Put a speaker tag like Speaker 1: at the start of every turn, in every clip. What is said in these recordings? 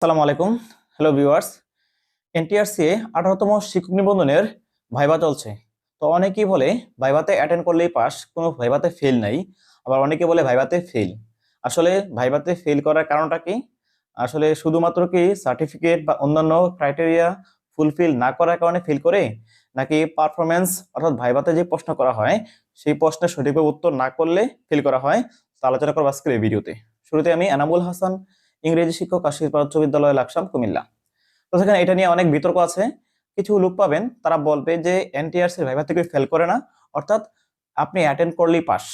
Speaker 1: আসসালামু আলাইকুম। Hello viewers NTRC এ আঠারোতম শিক্ষক নিবন্ধনের ভাইবা চলছে। তো অনেকেই বলে ভাইভাতে অ্যাটেন্ড করলেই পাস, কোনো ভাইভাতে ফেল নাই। আবার অনেকে বলে ভাইভাতে ফেল আসলে ভাইভাতে ফেল করার কারণটা কি? আসলে শুধুমাত্র কি সার্টিফিকেট বা অন্যান্য ক্রাইটেরিয়া ফুলফিল না করার কারণে ফেল করে, নাকি পারফরমেন্স অর্থাৎ ভাইভাতে যে প্রশ্ন করা হয়, সেই প্রশ্নের সঠিকভাবে উত্তর না করলে ফেল করা হয়? তা আলোচনা করব আজকের এই ভিডিওতে। শুরুতে আমি এনামুল হাসান ইংরেজি শিক্ষক আশির উচ্চ বিদ্যালয় লাকসাম, কুমিল্লা। তো সেখানে এটা নিয়ে অনেক বিতর্ক আছে। কিছু লোক পাবেন, তারা বলবে যে এনটিআরসির ভাইভা থেকে ফেল করে না, অর্থাৎ আপনি অ্যাটেন্ড করলেই পাস।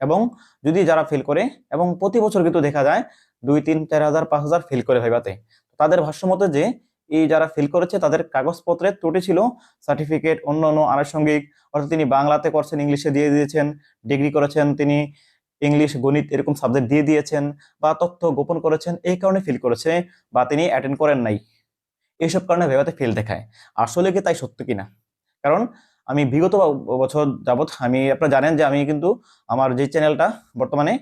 Speaker 1: এবং যদি যারা ফেল করে, এবং প্রতি বছর কিন্তু দেখা যায় দুই, তিন, চার হাজার, পাঁচ হাজার ফেল করে ভাইভাতে তাদের ভাষ্য মতে যে, এই যারা ফেল করেছে, তাদের কাগজপত্রের ত্রুটি ছিল সার্টিফিকেট অন্য অন্য আনুষঙ্গিক, অর্থাৎ তিনি বাংলাতে করছেন, ইংলিশে দিয়ে দিয়েছেন ডিগ্রি করেছেন তিনি ইংলিশ, গণিত এরকম সাবজেক্ট দিয়ে দিয়েছেন বা তথ্য গোপন করেছেন, এই কারণে ফিল করেছে বা তিনি অ্যাটেন্ড করেন নাই। এইসব কারণে ভেবাতে ফেল দেখায়। আসলে কি তাই সত্য কিনা? কারণ আমি বিগত বছর যাবৎ আমি, আপনারা জানেন যে আমি কিন্তু আমার যে চ্যানেলটা বর্তমানে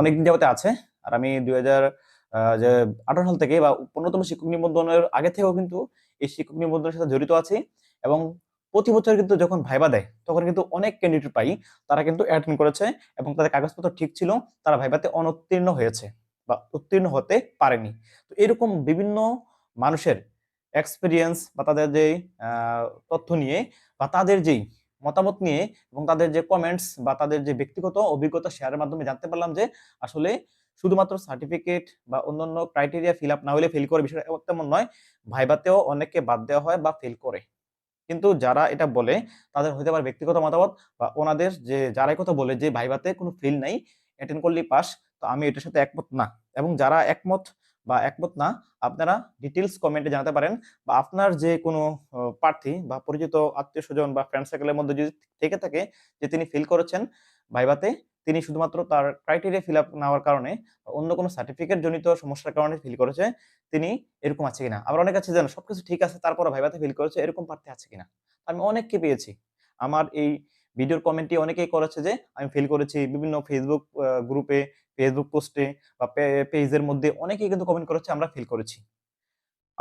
Speaker 1: অনেকদিন যাবতে আছে। আর আমি দুই হাজার যে আঠারো সাল থেকে বা পনেরোতম শিক্ষক নিবন্ধনের আগে থেকেও কিন্তু এই শিক্ষক নিবন্ধনের সাথে জড়িত আছি এবং প্রতি বছর কিন্তু যখন ভাইবা দেয়, তখন কিন্তু অনেক ক্যান্ডিডেট পাই, তারা কিন্তু অ্যাটেন্ড করেছে এবং তাদের কাগজপত্র ঠিক ছিল, তারা ভাইবাতে অনুত্তীর্ণ হয়েছে বা উত্তীর্ণ হতে পারেনি। তো এরকম বিভিন্ন মানুষের এক্সপিরিয়েন্স বা তাদের যে তথ্য নিয়ে বা তাদের যেই মতামত নিয়ে এবং তাদের যে কমেন্টস বা তাদের যে ব্যক্তিগত অভিজ্ঞতা শেয়ারের মাধ্যমে জানতে পারলাম যে, আসলে শুধুমাত্র সার্টিফিকেট বা অন্যান্য ক্রাইটেরিয়া ফিল আপ না হলে ফেল করে বিষয়টা তেমন নয়, ভাইবাতেও অনেককে বাদ দেওয়া হয় বা ফেল করে। কিন্তু যারা এটা বলে, তাদের হইতে পারে ব্যক্তিগত মতামত বা ওনাদের যে, যারাই কথা বলে যে ভাইভাতে কোনো ফিল নাই অ্যাটেন্ড করলেই পাস, তো আমি এটার সাথে একমত না। এবং যারা একমত বা একমত না, আপনারা ডিটেলস কমেন্টে জানাতে পারেন বা আপনার যে কোনো প্রার্থী বা পরিচিত আত্মীয় স্বজন বা ফ্রেন্ড সার্কেলের মধ্যে যদি থেকে থাকে যে তিনি ফিল করেছেন ভাইভাতে তিনি শুধুমাত্র তার ক্রাইটেরিয়া ফিল আপ নেওয়ার কারণে অন্য কোনো সার্টিফিকেট জনিত সমস্যার কারণে ফিল করেছে, তিনি এরকম আছে কিনা? আবার অনেক আছে যেন সবকিছু ঠিক আছে তারপর ভাইভাতে ফিল করেছে, এরকম প্রার্থী আছে কিনা? আমি অনেককে পেয়েছি। আমার এই ভিডিওর কমেন্টে অনেকেই করেছে যে, আমি ফিল করেছি বিভিন্ন ফেসবুক গ্রুপে ফেসবুক পোস্টে বা পেজের মধ্যে অনেকেই কিন্তু কমেন্ট করেছে, আমরা ফিল করেছি।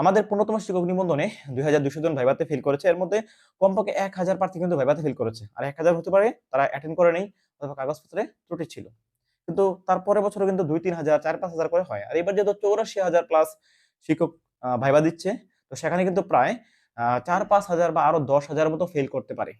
Speaker 1: আমাদের পূর্ণতম শিক্ষক নিবন্ধনে দুই হাজার দুশো জন ভাইভাতে ফিল করেছে, এর মধ্যে কমপক্ষে এক হাজার প্রার্থী কিন্তু ভাইভাতে ফিল করেছে। আর এক হাজার হতে পারে, তারা অ্যাটেন্ড করে নেই অথবা কাগজপত্রে ত্রুটি ছিল। কিন্তু তারপরে বছর কিন্তু দুই, তিন হাজার, চার, পাঁচ হাজার করে হয়। আর এবার যেহেতু চৌরাশি হাজার প্লাস শিক্ষক ভাইবা দিচ্ছে, তো সেখানে কিন্তু প্রায় চার, পাঁচ হাজার বা আরও দশ হাজার মতো ফেল করতে পারে।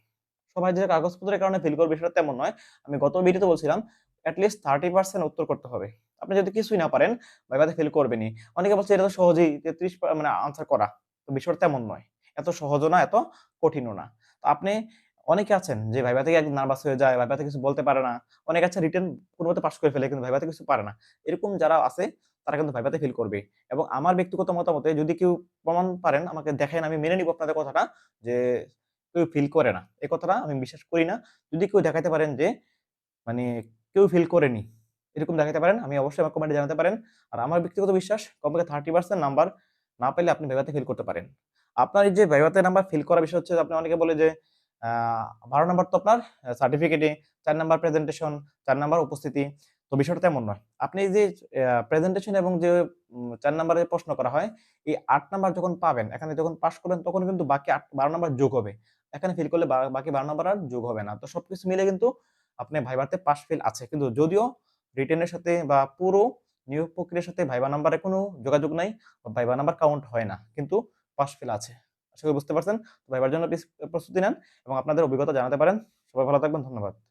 Speaker 1: সবাই যে কাগজপত্রের কারণে ফেল করবে সেটা তেমন নয়। আমি গত ভিডিওতে বলছিলাম অ্যাটলিস্ট থার্টি পার্সেন্ট উত্তর করতে হবে। আপনি যদি কিছুই না পারেন, ভাইবাতে ফেল করবেনি অনেকে বলছে, এটা তো সহজেই তেত্রিশ মানে আনসার করা। তো বিষয়টা তেমন নয়। এত সহজও না, এত কঠিনও না। তো আপনি অনেকে আছেন যে ভাইবা থেকে একদম নার্ভাস হয়ে যায় ভাইবাতে কিছু বলতে পারে না। অনেক আছে রিটার্ন কোনো মতে পাস করে ফেলে, কিন্তু ভাইবাতে কিছু পারে না। এরকম যারা আছে, তারা কিন্তু ভাইবাতে ফিল করবে। এবং আমার ব্যক্তিগত মতামতে যদি কেউ প্রমাণ পারেন, আমাকে দেখেন আমি মেনে নিব আপনাদের কথাটা যে কেউ ফিল করে না। এই কথাটা আমি বিশ্বাস করি না। যদি কেউ দেখাতে পারেন যে মানে কেউ ফিল করেনি, এরকম দেখাতে পারেন, আমি অবশ্যই আমার কমেন্টে জানাতে পারেন। আর আমার ব্যক্তিগত বিশ্বাস, কমপক্ষে থার্টি পার্সেন্ট নাম্বার না পেলে আপনি ভাইবাতে ফিল করতে পারেন। আপনার এই যে ভাইভাতে নাম্বার ফিল করার বিষয় হচ্ছে, আপনি অনেকে বলে যে বারো নাম্বার তো আপনার সার্টিফিকেটে চার নাম্বার প্রেজেন্টেশন চার নাম্বার উপস্থিতি। তো বিষয়টা তেমন নয়। আপনি যে প্রেজেন্টেশন এবং যে চার নাম্বারে প্রশ্ন করা হয়, এই আট নাম্বার যখন পাবেন, এখানে যখন পাস করবেন, তখন কিন্তু বাকি আট, বারো নাম্বার যোগ হবে। এখানে ফিল করলে বাকি বারো নাম্বার আর যোগ হবে না। তো সবকিছু মিলে কিন্তু আপনি ভাইবারতে পাস ফেল আছে। কিন্তু যদিও রিটেনের সাথে বা পুরো নিয়োগ প্রক্রিয়ার সাথে ভাইবা নাম্বারে কোনো যোগাযোগ নাই ভাইবা নাম্বার কাউন্ট হয় না, কিন্তু পাস ফেল আছে। আশা করি বুঝতে পারছেন। ভাইবার জন্য প্রস্তুতি নেন এবং আপনাদের অভিজ্ঞতা জানাতে পারেন। সবাই ভালো থাকবেন, ধন্যবাদ।